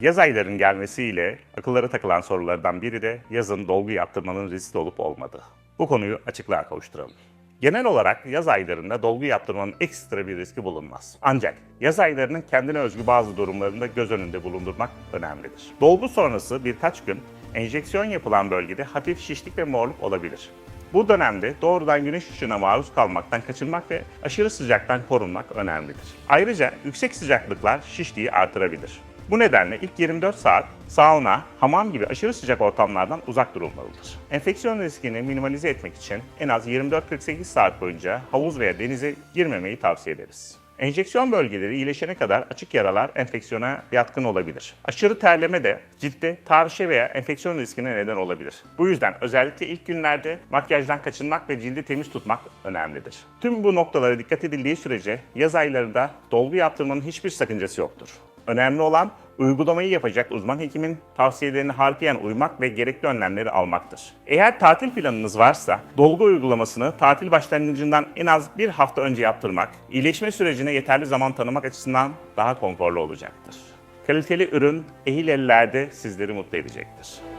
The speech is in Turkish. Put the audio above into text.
Yaz aylarının gelmesiyle akıllara takılan sorulardan biri de yazın dolgu yaptırmanın riskli olup olmadığı. Bu konuyu açıklığa kavuşturalım. Genel olarak yaz aylarında dolgu yaptırmanın ekstra bir riski bulunmaz. Ancak yaz aylarının kendine özgü bazı durumlarında göz önünde bulundurmak önemlidir. Dolgu sonrası birkaç gün enjeksiyon yapılan bölgede hafif şişlik ve morluk olabilir. Bu dönemde doğrudan güneş ışığına maruz kalmaktan kaçınmak ve aşırı sıcaktan korunmak önemlidir. Ayrıca yüksek sıcaklıklar şişliği artırabilir. Bu nedenle ilk 24 saat sauna, hamam gibi aşırı sıcak ortamlardan uzak durulmalıdır. Enfeksiyon riskini minimalize etmek için en az 24-48 saat boyunca havuz veya denize girmemeyi tavsiye ederiz. Enjeksiyon bölgeleri iyileşene kadar açık yaralar enfeksiyona yatkın olabilir. Aşırı terleme de ciltte tarşe veya enfeksiyon riskine neden olabilir. Bu yüzden özellikle ilk günlerde makyajdan kaçınmak ve cildi temiz tutmak önemlidir. Tüm bu noktalara dikkat edildiği sürece yaz aylarında dolgu yaptırmanın hiçbir sakıncası yoktur. Önemli olan uygulamayı yapacak uzman hekimin tavsiyelerine harfiyen uymak ve gerekli önlemleri almaktır. Eğer tatil planınız varsa dolgu uygulamasını tatil başlangıcından en az bir hafta önce yaptırmak, iyileşme sürecine yeterli zaman tanımak açısından daha konforlu olacaktır. Kaliteli ürün ehil ellerde sizleri mutlu edecektir.